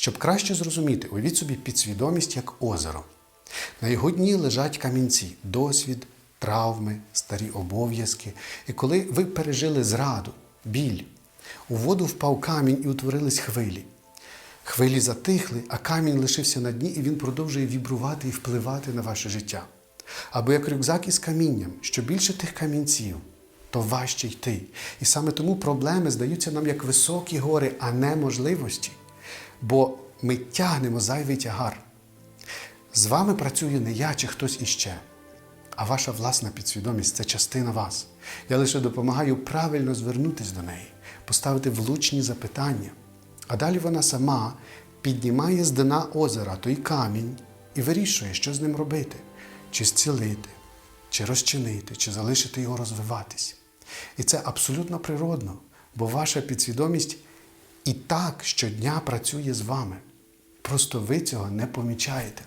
Щоб краще зрозуміти, уявіть собі підсвідомість як озеро. На його дні лежать камінці, досвід, травми, старі обов'язки. І коли ви пережили зраду, біль, у воду впав камінь і утворились хвилі. Хвилі затихли, а камінь лишився на дні, і він продовжує вібрувати і впливати на ваше життя. Або як рюкзак із камінням, що більше тих камінців, то важче йти. І саме тому проблеми здаються нам як високі гори, а не можливості. Бо ми тягнемо зайвий тягар. З вами працює не я чи хтось іще, а ваша власна підсвідомість це частина вас. Я лише допомагаю правильно звернутися до неї, поставити влучні запитання. А далі вона сама піднімає з дна озера той камінь і вирішує, що з ним робити: чи зцілити, чи розчинити, чи залишити його розвиватись. І це абсолютно природно, бо ваша підсвідомість і так щодня працює з вами. Просто ви цього не помічаєте.